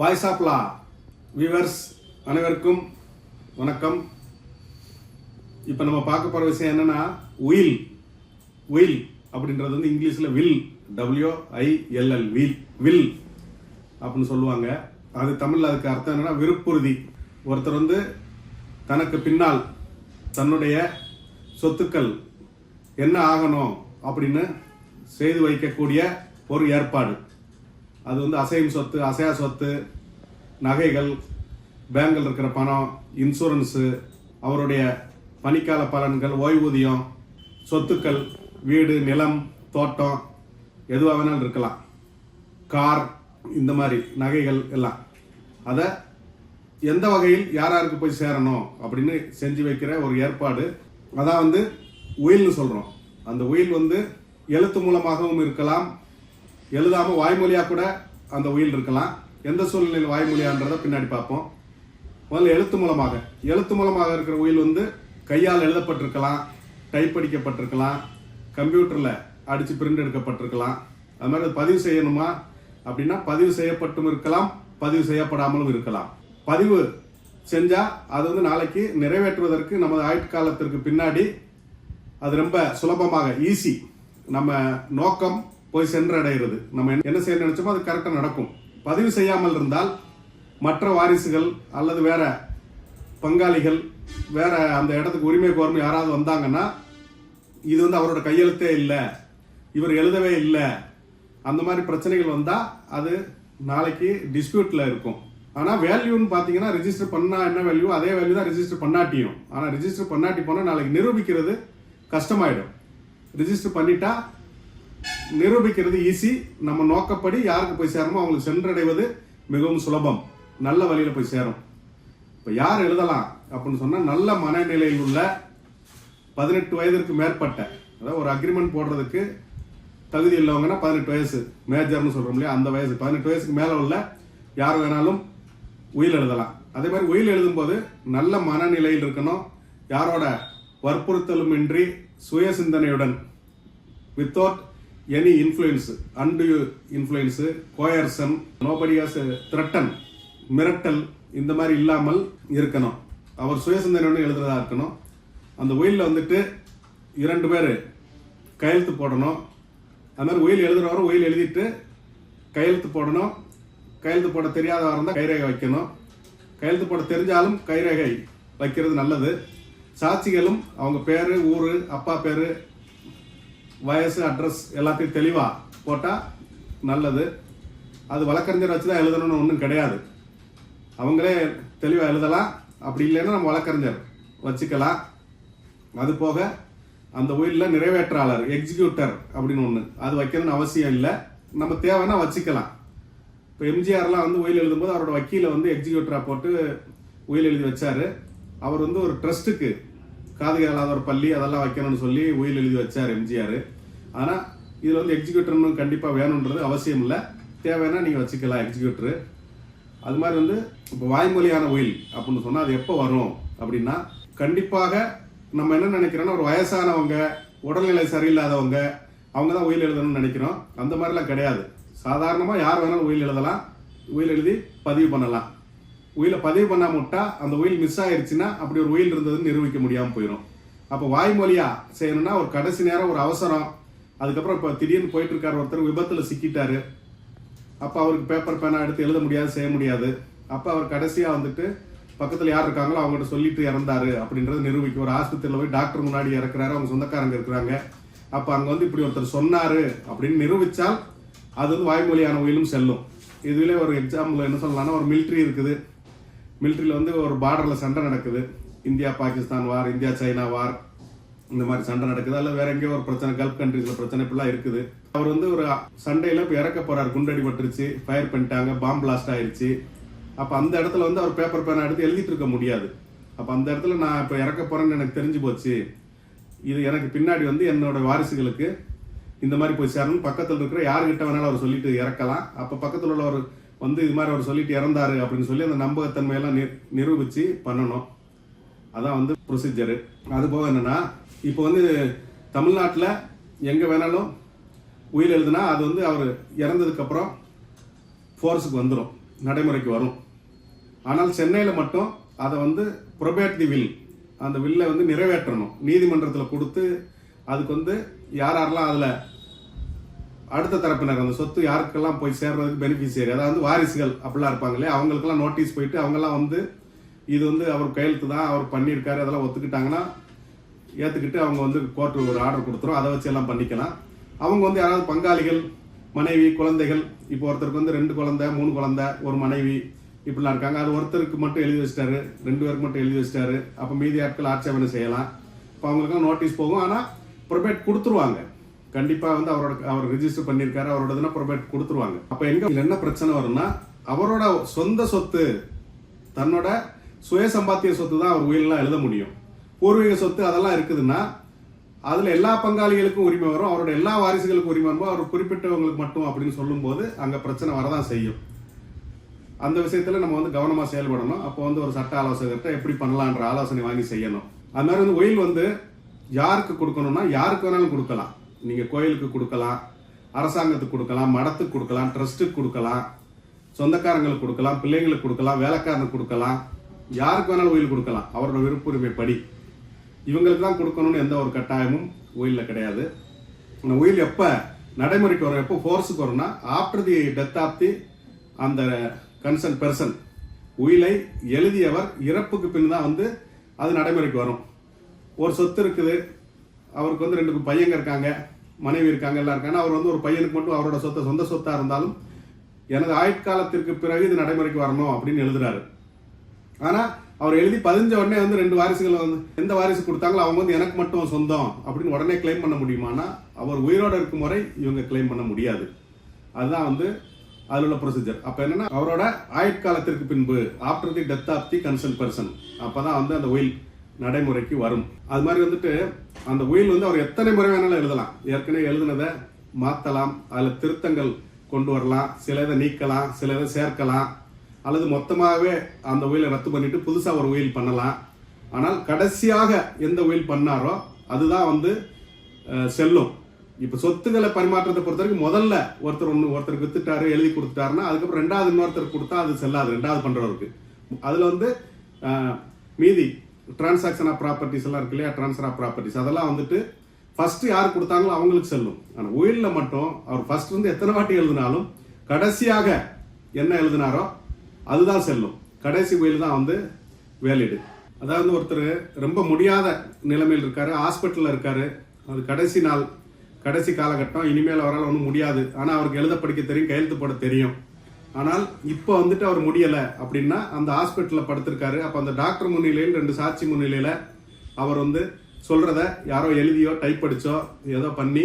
Voice of law viewers அனைவருக்கும் வணக்கம். இப்போ நம்ம பார்க்க போகிற விஷயம் என்னன்னா உயில் உயில் அப்படின்றது வந்து இங்கிலீஷில் வில் டபிள்யூஐஎல்எல் வில் வில் அப்படின்னு சொல்லுவாங்க. அது தமிழில் அதுக்கு அர்த்தம் என்னென்னா விருப்புறுதி. ஒருத்தர் வந்து தனக்கு பின்னால் தன்னுடைய சொத்துக்கள் என்ன ஆகணும் அப்படின்னு செய்து வைக்கக்கூடிய ஒரு ஏற்பாடு. அது வந்து அசையும் சொத்து அசையா சொத்து நகைகள் பேங்கில் இருக்கிற பணம் இன்சூரன்ஸு அவருடைய பணிக்கால பலன்கள் ஓய்வூதியம் சொத்துக்கள் வீடு நிலம் தோட்டம் எதுவாக வேணாலும் இருக்கலாம். கார் இந்த மாதிரி நகைகள் எல்லாம். அதை எந்த வகையில் யார் யாருக்கு போய் சேரணும் அப்படின்னு செஞ்சு வைக்கிற ஒரு ஏற்பாடு. அதான் வந்து உயில்னு சொல்கிறோம் அந்த உயில் வந்து எழுத்து மூலமாகவும் இருக்கலாம் எழுதாம வாய்மொழியாக கூட அந்த உயில் இருக்கலாம். எந்த சூழ்நிலையில் வாய்மொழியான்றதை பின்னாடி பார்ப்போம். முதல்ல எழுத்து மூலமாக. எழுத்து மூலமாக இருக்கிற உயில் வந்து கையால் எழுதப்பட்டிருக்கலாம் டைப் அடிக்கப்பட்டிருக்கலாம் கம்ப்யூட்டரில் அடித்து பிரிண்ட் எடுக்கப்பட்டிருக்கலாம். அது மாதிரி பதிவு செய்யணுமா? அப்படின்னா பதிவு செய்யப்பட்டும் இருக்கலாம் பதிவு செய்யப்படாமலும் இருக்கலாம். பதிவு செஞ்சால் அது வந்து நாளைக்கு நிறைவேற்றுவதற்கு நமது ஆயுட்காலத்திற்கு பின்னாடி அது ரொம்ப சுலபமாக ஈஸி நம்ம நோக்கம் போய் சென்றடைகிறது. நம்ம என்ன செய்ய நினைச்சோமோ அது கரெக்டாக நடக்கும். பதிவு செய்யாமல் இருந்தால் மற்ற வாரிசுகள் அல்லது வேற பங்காளிகள் வேற அந்த இடத்துக்கு உரிமை கோரும் யாராவது வந்தாங்கன்னா இது வந்து அவரோட கையெழுத்தே இல்லை. இவர் எழுதவே இல்லை. அந்த மாதிரி பிரச்சனைகள் வந்தால் அது நாளைக்கு டிஸ்பியூட்டில் இருக்கும். ஆனால் வேல்யூன்னு பார்த்தீங்கன்னா ரிஜிஸ்டர் பண்ணால் என்ன வேல்யூ அதே வேல்யூ தான் ரிஜிஸ்டர் பண்ணாட்டியும். ஆனால் ரிஜிஸ்டர் பண்ணாட்டி போனால் நாளைக்கு நிரூபிக்கிறது கஷ்டமாயிடும். ரிஜிஸ்டர் பண்ணிட்டா நிரூபிக்கிறது ஈஸி நம்ம நோக்கப்படி யாருக்கு போய் சேரணுமோ அவங்களுக்கு சென்றடைவது மிகவும் சுலபம். நல்ல வழியில் போய் சேரும். இப்போ யார் எழுதலாம் அப்படின்னு சொன்னால் நல்ல மனநிலையில் உள்ள பதினெட்டு வயதிற்கு மேற்பட்ட அதாவது ஒரு அக்ரிமெண்ட் போடுறதுக்கு தகுதி இல்லவங்கன்னா பதினெட்டு வயசு மேஜர்னு சொல்கிறோம் இல்லையா அந்த வயசு பதினெட்டு வயசுக்கு மேலே உள்ள யார் வேணாலும் உயில் எழுதலாம். அதே மாதிரி உயில் எழுதும்போது நல்ல மனநிலையில் இருக்கணும். யாரோட வற்புறுத்தலும் இன்றி சுய சிந்தனையுடன் without any influence and influence coercion நோபடியாஸ் threaten மிரட்டல் இந்த மாதிரி இல்லாமல் இருக்கணும். அவர் சுய எழுதுறதா இருக்கணும். அந்த உயிலில் வந்துட்டு இரண்டு பேர் கையெழுத்து போடணும். அது மாதிரி உயில் எழுதுறவரும் உயில் எழுதிட்டு கையெழுத்து போடணும். கையெழுத்து போட தெரியாதவராக இருந்தால் கைரேகை வைக்கணும். கையெழுத்து போட தெரிஞ்சாலும் கைரேகை வைக்கிறது நல்லது. சாட்சிகளும் அவங்க பேர் ஊர் அப்பா பேர் வயசு அட்ரஸ் எல்லாத்தையும் தெளிவாக போட்டால் நல்லது. அது வழக்கறிஞர் வச்சு தான் எழுதணும்னு ஒன்றும் கிடையாது. அவங்களே தெளிவாக எழுதலாம். அப்படி இல்லைன்னா நம்ம வழக்கறிஞர் வச்சுக்கலாம். அது போக அந்த உயிரில் நிறைவேற்றாளர் எக்ஸிக்யூட்டர் அப்படின்னு ஒன்று அது வைக்கணும்னு அவசியம் இல்லை. நம்ம தேவைன்னா வச்சுக்கலாம். இப்போ எம்ஜிஆர்லாம் வந்து உயில் எழுதும்போது அவரோட வக்கீலை வந்து எக்ஸிக்யூட்டராக போட்டு உயில் எழுதி வச்சார். அவர் வந்து ஒரு ட்ரஸ்ட்டுக்கு காது கேளாத ஒரு பள்ளி அதெல்லாம் வைக்கணும்னு சொல்லி உயில் எழுதி வச்சார் எம்ஜிஆர். ஆனால் இதில் வந்து எக்ஸிக்யூட்டர்னு கண்டிப்பாக வேணுன்றது அவசியம் இல்லை. தேவைன்னா நீங்கள் வச்சுக்கலாம் எக்ஸிக்யூட்டரு அது மாதிரி வந்து இப்போ வாய்மொழியான உயில் அப்படின்னு சொன்னால் அது எப்போ வரும் அப்படின்னா கண்டிப்பாக நம்ம என்ன நினைக்கிறோன்னா ஒரு வயசானவங்க உடல்நிலை சரியில்லாதவங்க அவங்க தான் உயில் எழுதணும்னு நினைக்கிறோம். அந்த மாதிரிலாம் கிடையாது. சாதாரணமாக யார் வேணாலும் உயில் எழுதலாம். உயில் எழுதி பதிவு பண்ணலாம். உயிலை பதிவு பண்ணாம விட்டா அந்த உயில் மிஸ் ஆயிருச்சுன்னா அப்படி ஒரு உயில் இருந்ததுன்னு நிரூபிக்க முடியாமல் போயிடும் அப்போ வாய்மொழியா செய்யணும்னா ஒரு கடைசி நேரம் ஒரு அவசரம். அதுக்கப்புறம் இப்போ திடீர்னு போயிட்டு இருக்காரு ஒருத்தர் விபத்தில் சிக்கிட்டாரு. அப்போ அவருக்கு பேப்பர் பேனா எடுத்து எழுத முடியாது செய்ய முடியாது. அப்போ அவர் கடைசியாக வந்துட்டு பக்கத்தில் யார் இருக்காங்களோ அவங்ககிட்ட சொல்லிட்டு இறந்தாரு அப்படின்றது நிரூபிக்க ஒரு ஆஸ்பத்திரியில் போய் டாக்டர் முன்னாடி இறக்குறாரு அவங்க சொந்தக்காரங்க இருக்கிறாங்க. அப்போ அங்கே வந்து இப்படி ஒருத்தர் சொன்னாரு அப்படின்னு நிரூபித்தால் அது வந்து வாய்மொழியான உயிலும் செல்லும். இதுல ஒரு எக்ஸாம்பிள் என்ன சொல்லலாம்னா ஒரு மிலிட்ரி இருக்குது. மிலிட்ரியில் வந்து ஒரு பார்டரில் சண்டை நடக்குது. India Pakistan war India China war இந்த மாதிரி சண்டை நடக்குது. அல்ல வேற எங்கேயோ ஒரு பிரச்சனை கல்ஃப் கண்ட்ரீஸில் பிரச்சனை இப்படிலாம் இருக்குது. அவர் வந்து ஒரு சண்டையில் இப்போ இறக்க போகிறார் குண்டடி பட்டுருச்சு ஃபயர் பண்ணிட்டாங்க பாம் பிளாஸ்ட் ஆயிடுச்சு அப்போ அந்த இடத்துல வந்து அவர் பேப்பர் பேனை எடுத்து எழுதிட்டு இருக்க முடியாது. அப்போ அந்த இடத்துல நான் இப்போ இறக்க போகிறேன்னு எனக்கு தெரிஞ்சு போச்சு. இது எனக்கு பின்னாடி வந்து என்னோட வாரிசுகளுக்கு இந்த மாதிரி போய் சேரணும் பக்கத்தில் இருக்கிற யாருக்கிட்ட வேணாலும் அவர் சொல்லிட்டு இறக்கலாம். அப்போ பக்கத்தில் உள்ள ஒரு வந்து இது மாதிரி அவர் சொல்லிட்டு இறந்தாரு அப்படின்னு சொல்லி அந்த நம்பகத்தன்மையெல்லாம் நி நிரூபித்து பண்ணணும். அதான் வந்து ப்ரொசீஜரு அது போக இப்போ வந்து தமிழ்நாட்டில் எங்கே வேணாலும் உயிர் எழுதுனா அது வந்து அவர் இறந்ததுக்கப்புறம் ஃபோர்ஸுக்கு வந்துடும் நடைமுறைக்கு வரும். ஆனால் சென்னையில் மட்டும் அதை வந்து ப்ரொபேட் தி வில் அந்த வில்லை வந்து நிறைவேற்றணும். நீதிமன்றத்தில் கொடுத்து அதுக்கு வந்து யார் யாரெல்லாம் அதில் அடுத்த தரப்பினர் அந்த சொத்து யாருக்கெல்லாம் போய் சேர்றதுக்கு பெனிஃபிஷியரி அதாவது வாரிசுகள் அப்படிலாம் இருப்பாங்க இல்லையா அவங்களுக்கெல்லாம் நோட்டீஸ் போயிட்டு அவங்கெல்லாம் வந்து இது வந்து அவர் கையெழுத்து தான் அவர் பண்ணியிருக்காரு அதெல்லாம் ஒத்துக்கிட்டாங்கன்னா ஏற்றுக்கிட்டு அவங்க வந்து கோர்ட்டு ஒரு ஆர்டர் கொடுத்துரும். அதை வச்சு எல்லாம் பண்ணிக்கலாம். அவங்க வந்து யாராவது பங்காளிகள் மனைவி குழந்தைகள் இப்போ ஒருத்தருக்கு வந்து ரெண்டு குழந்தை மூணு குழந்தை ஒரு மனைவி இப்படிலாம் இருக்காங்க. அது ஒருத்தருக்கு மட்டும் எழுதி வச்சிட்டாரு ரெண்டு பேருக்கு மட்டும் எழுதி வச்சிட்டாரு. அப்போ மீதி ஆட்கள் ஆட்சேபனை செய்யலாம். இப்போ அவங்களுக்குலாம் நோட்டீஸ் போகும். ஆனால் ப்ரொபேட் கொடுத்துருவாங்க. கண்டிப்பாக வந்து அவரோட அவர் ரிஜிஸ்டர் பண்ணியிருக்காரு அவரோட இதுனா ப்ரொவைட் கொடுத்துருவாங்க. அப்போ எங்க என்ன பிரச்சனை வரும்னா அவரோட சொந்த சொத்து தன்னோட சுய சம்பாத்திய சொத்து தான் அவர் உயிரெல்லாம் எழுத முடியும். பூர்வீக சொத்து அதெல்லாம் இருக்குதுன்னா அதில் எல்லா பங்காளிகளுக்கும் உரிமை வரும் அவரோட எல்லா வாரிசுகளுக்கும் உரிமை வரும் அவர் குறிப்பிட்டவங்களுக்கு மட்டும் அப்படின்னு சொல்லும்போது அங்கே பிரச்சனை வரதான் செய்யும். அந்த விஷயத்தில் நம்ம வந்து கவனமாக செயல்படணும். அப்போ வந்து ஒரு சட்ட ஆலோசகர்கிட்ட எப்படி பண்ணலான்ற ஆலோசனை வாங்கி செய்யணும். அது மாதிரி வந்து ஒயில் வந்து யாருக்கு கொடுக்கணும்னா யாருக்கு வேணாலும் கொடுக்கலாம். நீங்கள் கோயிலுக்கு கொடுக்கலாம் அரசாங்கத்துக்கு கொடுக்கலாம் மடத்துக்கு கொடுக்கலாம் ட்ரஸ்ட்டுக்கு கொடுக்கலாம் சொந்தக்காரங்களுக்கு கொடுக்கலாம் பிள்ளைங்களுக்கு கொடுக்கலாம் வேலைக்காரனுக்கு கொடுக்கலாம் யாருக்கு வேணாலும் ஒயில் கொடுக்கலாம். அவரோட விருப்புரிமை படி. இவங்களுக்கு தான் கொடுக்கணும்னு எந்த ஒரு கட்டாயமும் ஒயிலில் கிடையாது. இந்த உயில் எப்போ நடைமுறைக்கு வரும் எப்போ ஃபோர்ஸுக்கு வரும்னா after the death of the அந்த கன்சர்ன் பெர்சன் உயிலை எழுதியவர் இறப்புக்கு பின் தான் வந்து அது நடைமுறைக்கு வரும். ஒரு சொத்து இருக்குது அவருக்கு வந்து ரெண்டு பையங்க இருக்காங்க மனைவி இருக்காங்க எல்லாம் இருக்காங்க. அவர் வந்து ஒரு பையனுக்கு மட்டும் அவரோட சொத்தை சொந்த சொத்தாக இருந்தாலும் எனது ஆயுட்காலத்திற்கு பிறகு இது நடைமுறைக்கு வரணும் அப்படின்னு எழுதுறாரு. ஆனால் அவர் எழுதி பதிஞ்ச உடனே வந்து ரெண்டு வாரிசுகள் வந்து எந்த வாரிசு கொடுத்தாங்களோ அவங்க வந்து எனக்கு மட்டும் சொந்தம் அப்படின்னு உடனே கிளைம் பண்ண முடியுமானா அவர் உயிரோட இருக்கும் வரை இவங்க கிளைம் பண்ண முடியாது. அதுதான் வந்து அதில் உள்ள ப்ரொசீஜர் அப்போ என்னென்னா அவரோட ஆயுட்காலத்திற்கு பின்பு after the death of the concern person அப்பதான் வந்து அந்த உயில் நடைமுறைக்கு வரும். அது மாதிரி வந்துட்டு அந்த உயில் வந்து அவர் எத்தனை முறை வேணாலும் எழுதலாம். ஏற்கனவே எழுதுனதை மாற்றலாம் அதில் திருத்தங்கள் கொண்டு வரலாம் சில இதை நீக்கலாம் சில இதை சேர்க்கலாம் அல்லது மொத்தமாகவே அந்த உயிலை ரத்து பண்ணிட்டு புதுசாக ஒரு உயில் பண்ணலாம். ஆனால் கடைசியாக எந்த உயில் பண்ணாரோ அதுதான் வந்து செல்லும். இப்போ சொத்துக்களை பரிமாற்றத்தை பொறுத்த வரைக்கும் முதல்ல ஒருத்தர் ஒன்று ஒருத்தருக்கு வித்துட்டாரு எழுதி கொடுத்துட்டாருன்னா அதுக்கப்புறம் ரெண்டாவது இன்னொருத்தர் கொடுத்தா அது செல்லாது ரெண்டாவது பண்ணுறவருக்கு அதில் வந்து மீதி டிரான்சாக்ஷன் ஆஃப் ப்ராப்பர்ட்டிஸ் எல்லாம் இருக்கு இல்லையா? ட்ரான்ஸ்ஃபர் ஆஃப் ப்ராப்பர்ட்டிஸ் அதெல்லாம் வந்துட்டு ஃபர்ஸ்ட் யார் கொடுத்தாங்களோ அவங்களுக்கு செல்லும். ஆனால் உயில்ல மட்டும் அவர் ஃபர்ஸ்ட் வந்து எத்தனை வாட்டி எழுதினாலும் கடைசியாக என்ன எழுதினாரோ அதுதான் செல்லும். கடைசி உயில் தான் வந்து வேலிடு அதாவது ஒருத்தர் ரொம்ப முடியாத நிலைமையில் இருக்காரு ஹாஸ்பிட்டலில் இருக்காரு. அது கடைசி நாள் கடைசி காலகட்டம். இனிமேல் அவரால் ஒன்றும் முடியாது. ஆனால் அவருக்கு எழுத படிக்க தெரியும் கையெழுத்து போட தெரியும். ஆனால் இப்போ வந்துட்டு அவர் முடியலை அப்படின்னா அந்த ஹாஸ்பிட்டலில் படுத்திருக்காரு. அப்போ அந்த டாக்டர் முன்னிலையில் ரெண்டு சாட்சி முன்னிலையில் அவர் வந்து சொல்கிறத யாரோ எழுதியோ டைப் அடித்தோ ஏதோ பண்ணி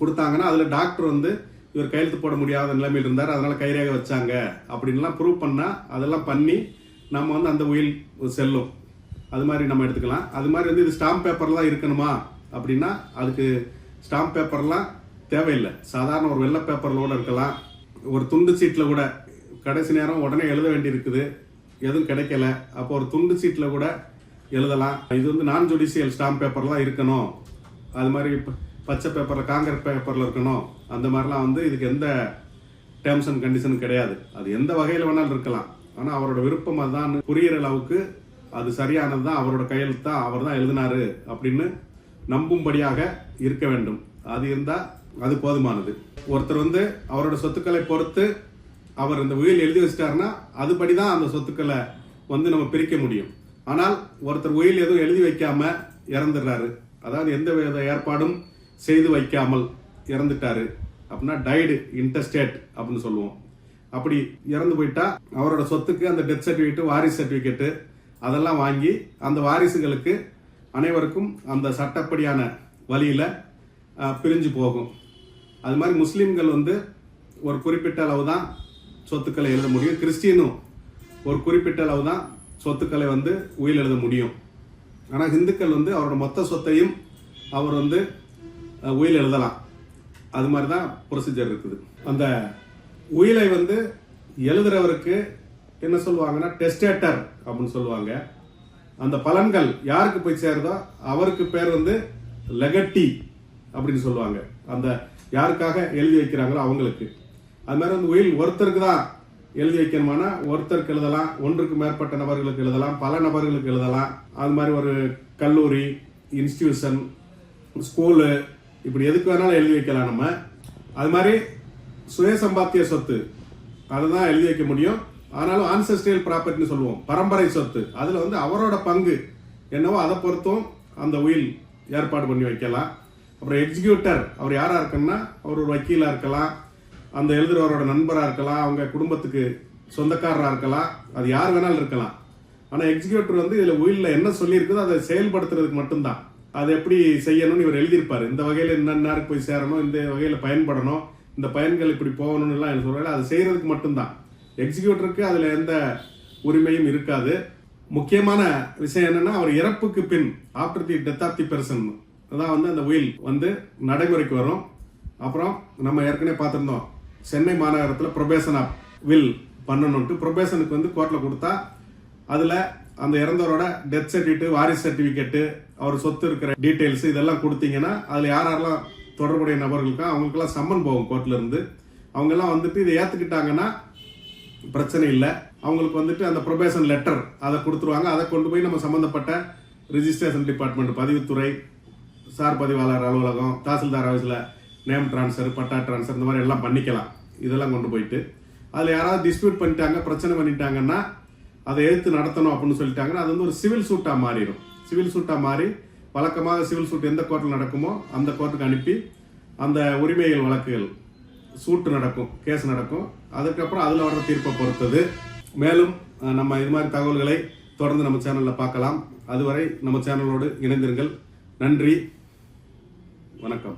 கொடுத்தாங்கன்னா அதில் டாக்டர் வந்து இவர் கையெழுத்து போட முடியாத நிலைமையில் இருந்தார். அதனால் கைரேகை வச்சாங்க அப்படின்லாம் ப்ரூவ் பண்ணால் அதெல்லாம் பண்ணி நம்ம வந்து அந்த உயில் செல்லும். அது மாதிரி நம்ம எடுத்துக்கலாம். அது மாதிரி வந்து இது ஸ்டாம்ப் பேப்பர்லாம் இருக்கணுமா அப்படின்னா அதுக்கு ஸ்டாம்ப் பேப்பர்லாம் தேவையில்லை. சாதாரண ஒரு வெள்ளை பேப்பரில் இருக்கலாம். ஒரு துண்டு சீட்டில் கூட கடைசி நேரம் உடனே எழுத வேண்டியிருக்குது. எதுவும் கிடைக்கல. அப்போ ஒரு துண்டு சீட்டில் கூட எழுதலாம். இது வந்து நான் ஜுடிஷியல் ஸ்டாம்ப் பேப்பர்லாம் இருக்கணும். அது மாதிரி பச்சை பேப்பரில் காங்கிரஸ் பேப்பரில் இருக்கணும். அந்த மாதிரிலாம் வந்து இதுக்கு எந்த டேர்ம்ஸ் அண்ட் கண்டிஷன் கிடையாது. அது எந்த வகையில் வேணாலும் இருக்கலாம். ஆனால் அவரோட விருப்பம் அதுதான். புரியிற அளவுக்கு அது சரியானது தான். அவரோட கையெழுத்து தான் அவர் தான் எழுதினாரு அப்படின்னு நம்பும்படியாக இருக்க வேண்டும். அது இருந்தால் அது போதுமானது. ஒருத்தர் வந்து அவரோட சொத்துக்களை பொறுத்து அவர் இந்த உயில் எழுதி வச்சிட்டாருன்னா அதுபடி தான் அந்த சொத்துக்களை வந்து நம்ம பிரிக்க முடியும். ஆனால் ஒருத்தர் உயில் எதுவும் எழுதி வைக்காம இறந்துடுறாரு. அதாவது எந்த வித ஏற்பாடும் செய்து வைக்காமல் இறந்துட்டாரு. அப்படின்னா டைடு இன்டர்ஸ்டேட் அப்படின்னு சொல்லுவோம். அப்படி இறந்து போயிட்டா அவரோட சொத்துக்கு அந்த டெத் சர்டிஃபிகேட் வாரிசு சர்டிஃபிகேட்டு அதெல்லாம் வாங்கி அந்த வாரிசுகளுக்கு அனைவருக்கும் அந்த சட்டப்படியான வழியில் பிரிஞ்சு போகும். அது மாதிரி முஸ்லீம்கள் வந்து ஒரு குறிப்பிட்ட அளவு தான் சொத்துக்களை எழுத முடியும். கிறிஸ்டினும் ஒரு குறிப்பிட்ட அளவு தான் சொத்துக்களை வந்து உயில் எழுத முடியும். ஆனால் ஹிந்துக்கள் வந்து அவரோட மொத்த சொத்தையும் அவர் வந்து உயில் எழுதலாம். அது மாதிரி தான் ப்ரொசீஜர் இருக்குது. அந்த உயிலை வந்து எழுதுறவருக்கு என்ன சொல்லுவாங்கன்னா டெஸ்டேட்டர் அப்படின்னு சொல்லுவாங்க. அந்த பலன்கள் யாருக்கு போய் சேருதோ அவருக்கு பேர் வந்து லெகட்டி அப்படின்னு சொல்லுவாங்க. அந்த யாருக்காக எழுதி வைக்கிறாங்களோ அவங்களுக்கு. அது மாதிரி வந்து உயில் ஒருத்தருக்கு தான் எழுதி வைக்கணுமானா ஒருத்தருக்கு எழுதலாம் ஒன்றுக்கு மேற்பட்ட நபர்களுக்கு எழுதலாம் பல நபர்களுக்கு எழுதலாம். அது மாதிரி ஒரு கல்லூரி இன்ஸ்டிடியூஷன் ஸ்கூலு இப்படி எதுக்கு வேணாலும் எழுதி வைக்கலாம் நம்ம. அது மாதிரி சுய சம்பாத்திய சொத்து அதுதான் எழுதி வைக்க முடியும். ஆனாலும் ஆன்செஸ்ட்ரியல் ப்ராப்பர்ட்டின்னு சொல்லுவோம் பரம்பரை சொத்து. அதில் வந்து அவரோட பங்கு என்னவோ அதை பொறுத்தும் அந்த உயில் ஏற்பாடு பண்ணி வைக்கலாம். அப்புறம் எக்ஸிக்யூட்டர் அவர் யாராக இருக்குன்னா அவர் ஒரு வக்கீலாக இருக்கலாம் அந்த எழுதுறவரோட நண்பராக இருக்கலாம் அவங்க குடும்பத்துக்கு சொந்தக்காரராக இருக்கலாம் அது யார் வேணாலும் இருக்கலாம். ஆனால் எக்ஸிக்யூட்டர் வந்து இதில் உயிலில் என்ன சொல்லியிருக்குதோ அதை செயல்படுத்துறதுக்கு மட்டும்தான். அது எப்படி செய்யணும்னு இவர் எழுதியிருப்பார். இந்த வகையில் என்னென்ன போய் சேரணும் இந்த வகையில் பயன்படணும் இந்த பயன்கள் இப்படி போகணும்னு எல்லாம் எனக்கு சொல்கிறாரு அது செய்கிறதுக்கு மட்டும்தான். எக்ஸிக்யூட்டருக்கு அதில் எந்த உரிமையும் இருக்காது. முக்கியமான விஷயம் என்னென்னா அவர் இறப்புக்கு பின் after the death of the person அதான் வந்து அந்த உயில் வந்து நடைமுறைக்கு வரும். அப்புறம் நம்ம ஏற்கனவே பார்த்துருந்தோம் சென்னை மாநகரத்தில் ப்ரொபேஷன் ஆஃப் வில் பண்ணணுன்ட்டு ப்ரொபேஷனுக்கு வந்து கோர்ட்டில் கொடுத்தா அதில் அந்த இறந்தவரோட டெத் சர்டிஃபிகேட்டு வாரிசு சர்டிஃபிகேட்டு அவர் சொத்து இருக்கிற டீட்டெயில்ஸ் இதெல்லாம் கொடுத்தீங்கன்னா அதில் யார் யாரெல்லாம் தொடர்புடைய நபர்களுக்கும் அவங்களுக்கெல்லாம் சம்மன் போகும் கோர்ட்டில் இருந்து. அவங்கெல்லாம் வந்துட்டு இதை ஏற்றுக்கிட்டாங்கன்னா பிரச்சனை இல்லை. அவங்களுக்கு வந்துட்டு அந்த ப்ரொபேஷன் லெட்டர் அதை கொடுத்துருவாங்க. அதை கொண்டு போய் நம்ம சம்மந்தப்பட்ட ரிஜிஸ்ட்ரேஷன் டிபார்ட்மெண்ட் பதிவுத்துறை சார் பதிவாளர் அலுவலகம் தாசில்தார் ஆஃபீஸில் நேம் ட்ரான்ஸ்ஃபர் பட்டா ட்ரான்ஸ்ஃபர் இந்த மாதிரி எல்லாம் பண்ணிக்கலாம். இதெல்லாம் கொண்டு போயிட்டு அதில் யாராவது டிஸ்பியூட் பண்ணிட்டாங்க பிரச்சனை பண்ணிட்டாங்கன்னா அதை எடுத்து நடத்தணும் அப்படின்னு சொல்லிட்டாங்கன்னா அது வந்து ஒரு சிவில் சூட்டாக மாறிடும். சிவில் சூட்டாக மாறி வழக்கமாக சிவில் சூட் எந்த கோர்ட்டில் நடக்குமோ அந்த கோர்ட்டுக்கு அனுப்பி அந்த உரிமைகள் வழக்குகள் சூட்டு நடக்கும் கேஸ் நடக்கும். அதுக்கப்புறம் அதில் வர்ற தீர்ப்பை பொறுத்தது. மேலும் நம்ம இது மாதிரி தகவல்களை தொடர்ந்து நம்ம சேனலில் பார்க்கலாம். அதுவரை நம்ம சேனலோடு இணைந்திருங்கள். நன்றி. வணக்கம்.